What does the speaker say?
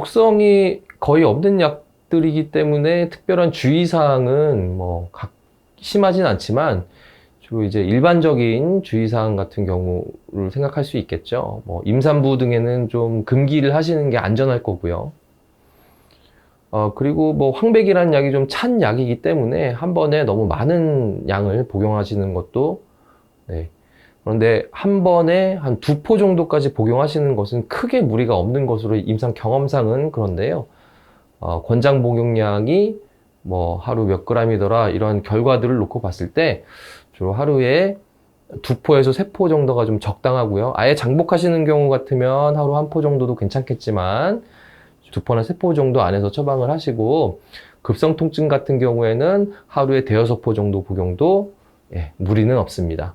독성이 거의 없는 약들이기 때문에 특별한 주의사항은 뭐 각- 심하진 않지만 주로 이제 일반적인 주의사항 같은 경우를 생각할 수 있겠죠. 뭐 임산부 등에는 좀 금기를 하시는 게 안전할 거고요. 어, 그리고 뭐 황백이라는 약이 좀 찬 약이기 때문에 한 번에 너무 많은 양을 복용하시는 것도 네. 그런데 한 번에 한 두 포 정도까지 복용하시는 것은 크게 무리가 없는 것으로 임상 경험상은 그런데요. 어, 권장 복용량이 뭐 하루 몇 그램이더라 이런 결과들을 놓고 봤을 때 주로 하루에 두 포에서 세 포 정도가 좀 적당하고요. 아예 장복하시는 경우 같으면 하루 한 포 정도도 괜찮겠지만 두 포나 세 포 정도 안에서 처방을 하시고 급성 통증 같은 경우에는 하루에 대여섯 포 정도 복용도 예, 무리는 없습니다.